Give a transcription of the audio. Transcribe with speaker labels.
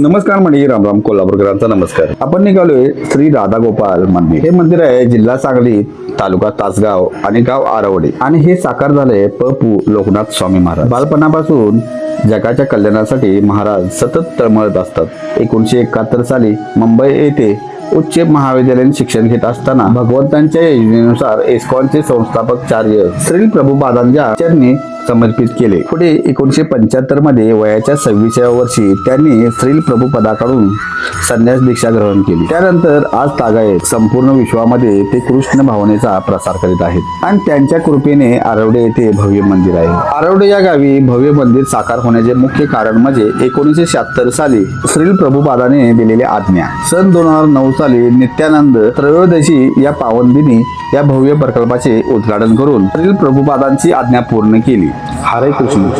Speaker 1: नमस्कार म्हणजे रामराम कोल्हापूरकरांचा नमस्कार. आपण निघालोय श्री राधा गोपाल मंदिर. हे मंदिर आहे जिल्हा सांगली तालुका तासगाव आणि गाव आरवडे. आणि हे साकार झाले पपू लोकनाथ स्वामी महाराज. बालपणापासून जगाच्या कल्याणासाठी महाराज सतत तळमळत असतात. एकोणीशे एकाहत्तर साली मुंबई येथे उच्च महाविद्यालयीन शिक्षण घेत असताना भगवंतांच्या योजनेनुसार इस्कॉनचे संस्थापक चार्य श्री प्रभू बादांच्या चरणी समर्पित केले. पुढे एकोणीशे पंच्याहत्तरमध्ये वयाच्या सव्वीसाव्या वर्षी त्यांनी श्री प्रभुपदाकडून संन्यास दीक्षा ग्रहण केली. त्यानंतर आज तागायत संपूर्ण विश्वामध्ये ते कृष्ण भावनेचा प्रसार करीत आहेत. आणि त्यांच्या कृपेने आरवडे येथे भव्य मंदिर आहे. आरवडे या गावी भव्य मंदिर साकार होण्याचे मुख्य कारण म्हणजे एकोणीसशे शहात्तर साली श्री प्रभुपादाने दिलेल्या आज्ञा. सन दोन हजार नऊ साली नित्यानंद त्रयोदशी या पावनदिनी या भव्य प्रकल्पाचे उद्घाटन करून श्री प्रभुपादांची आज्ञा पूर्ण केली. हरे कृष्ण